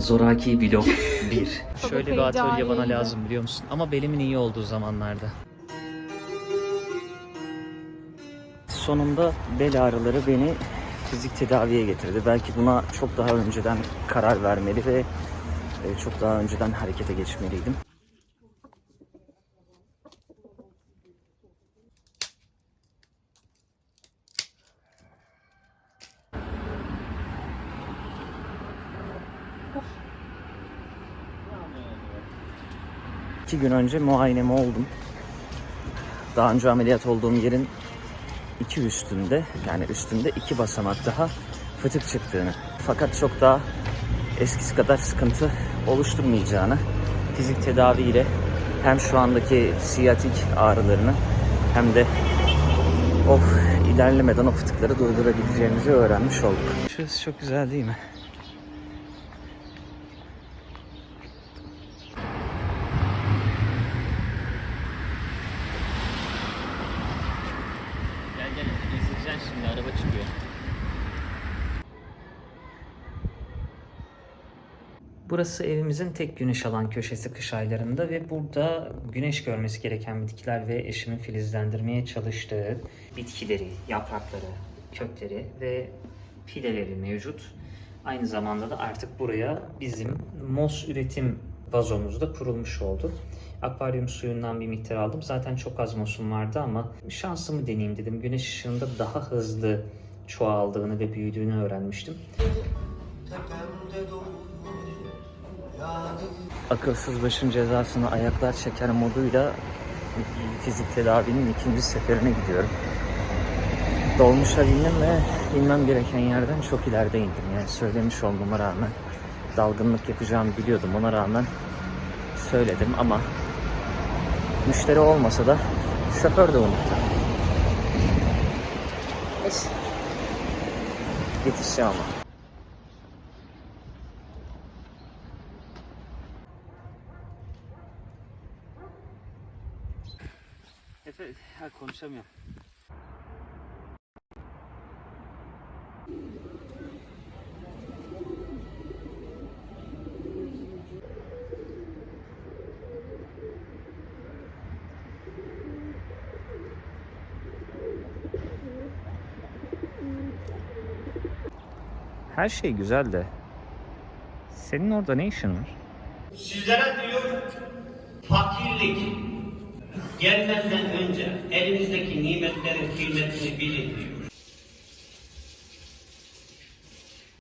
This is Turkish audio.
Zoraki Vlog 1. Çok Şöyle bir atölye bana lazım biliyor musun? Ama belimin iyi olduğu zamanlarda. Sonunda bel ağrıları beni fizik tedaviye getirdi. Belki buna çok daha önceden karar vermeli ve e, çok daha önceden harekete geçmeliydim. İki gün önce muayeneme oldum. Daha önce ameliyat olduğum yerin iki üstünde yani üstünde iki basamak daha fıtık çıktığını fakat çok daha eskisi kadar sıkıntı oluşturmayacağını fizik tedaviyle hem şu andaki siyatik ağrılarını hem de o ilerlemeden o fıtıkları durdurabileceğimizi öğrenmiş olduk. Şurası çok güzel değil mi? Şimdi araba çıkıyor. Burası evimizin tek güneş alan köşesi kış aylarında ve burada güneş görmesi gereken bitkiler ve eşimin filizlendirmeye çalıştığı bitkileri, yaprakları, kökleri ve fideleri mevcut. Aynı zamanda da artık buraya bizim mos üretim vazomuz da kurulmuş oldu. Akvaryum suyundan bir miktar aldım. Zaten çok az mosum vardı ama şansımı deneyeyim dedim. Güneş ışığında daha hızlı çoğaldığını ve büyüdüğünü öğrenmiştim. Akılsız başın cezasını ayaklar çeker moduyla fizik tedavinin ikinci seferine gidiyorum. Dolmuşa bindim ve inmem gereken yerden çok ileride indim. Yani söylemiş olduğuma rağmen dalgınlık yapacağımı biliyordum. Ona rağmen söyledim ama müşteri olmasa da şoför de unuttu. Neyse. Yetişeceğim ama. Efe, konuşamıyorum. Her şey güzel de senin orada ne işin var? Sizlere diyor fakirlik gelmeden önce elinizdeki nimetlerin kıymetini bilin diyor.